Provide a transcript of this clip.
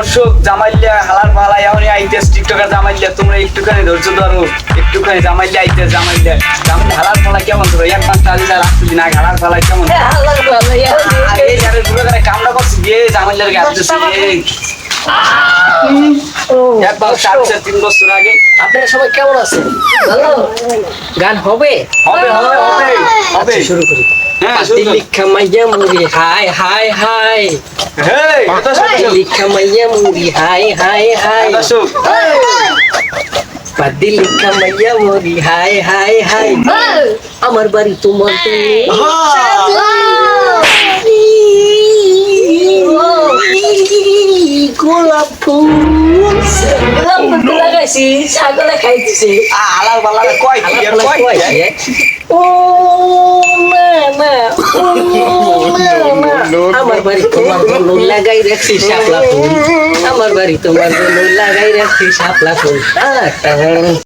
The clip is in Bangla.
দর্শক জামাইলিয়া হালার পালা এমনি আইতেস টিকটকার জামাইলিয়া। তোমরা একটুখানি ধৈর্য ধরো একটুখানি জামাইলিয়া আইতেস জামাইলিয়া। জামাই হালার পালা কেমন ধরো? এক পাঁচ তালি যা রাখছি না হালার পালা কেমন আরে আরে কামড়া করছি দিয়ে জামাইলিয়ার গাছে একবার চার চার তিন বছর আগে। আপনারা সবাই কেমন আছেন? ভালো? গান হবে? হবে হবে হবে। হবে। আচ্ছা, শুরু করি। হ্যাঁ। লিখা মাইয়া মুড়ি হাই হাই হাই হেই লিখা মাইয়া মুড়ি হাই হাই হাই দর্শক লিখা মাইয়া মুড়ি হাই হাই হাই আমার বাড়ি তোমার আমার বাড়ি তোমার লাগাই রাখছি শাপলা ফুল। আমার বাড়ি তোমার শাপলা ফুল।